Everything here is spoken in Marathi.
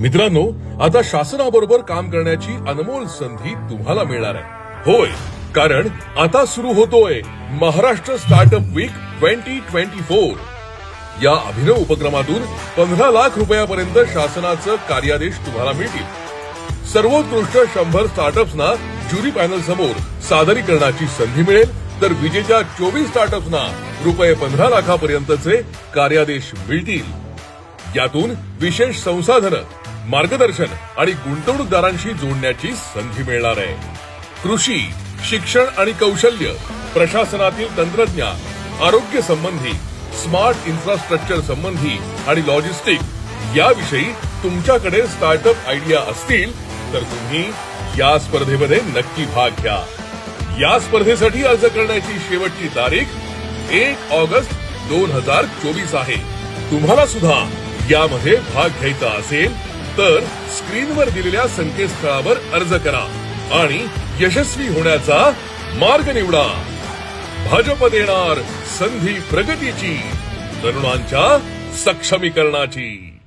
मित्रांनो आता शासनाबरोबर काम करण्याची अनमोल संधी तुम्हाला मिळणार आहे. होय कारण आता सुरू होतोय Maharashtra startup week twenty twenty four या अभिनव उपक्रमातून पंधरा लाख रुपयापर्यंत शासनाचं कार्यादेश तुम्हाला मिळतील. सर्वोत्कृष्ट शंभर स्टार्टअप्सना ज्युरी पॅनल समोर सादरीकरणाची संधी मिळेल तर विजेच्या चोवीस स्टार्टअप्सना रुपये पंधरा लाखापर्यंतचे कार्यादेश मिळतील. यातून विशेष संसाधनं मार्गदर्शन आणि गुंतवणूकदारांशी जोडण्याची संधी मिळणार आहे. कृषी शिक्षण आणि कौशल्य प्रशासनातील तंत्रज्ञान आरोग्य संबंधी स्मार्ट इन्फ्रास्ट्रक्चर संबंधी आणि लॉजिस्टिक याविषयी तुमच्याकडे स्टार्टअप आयडिया असतील तर तुम्ही या स्पर्धेमध्ये नक्की भाग घ्या. या स्पर्धेसाठी अर्ज करण्याची शेवटची तारीख एक ऑगस्ट दोन हजार चोवीस आहे. तुम्हाला सुद्धा यामध्ये भाग घ्यायचा असेल तर स्क्रीनवर दिलेल्या संकेतस्थळावर अर्ज करा आणि यशस्वी होण्याचा मार्ग निवडा. भाजप देणार संधी प्रगतीची तरुणांच्या सक्षमीकरणाची.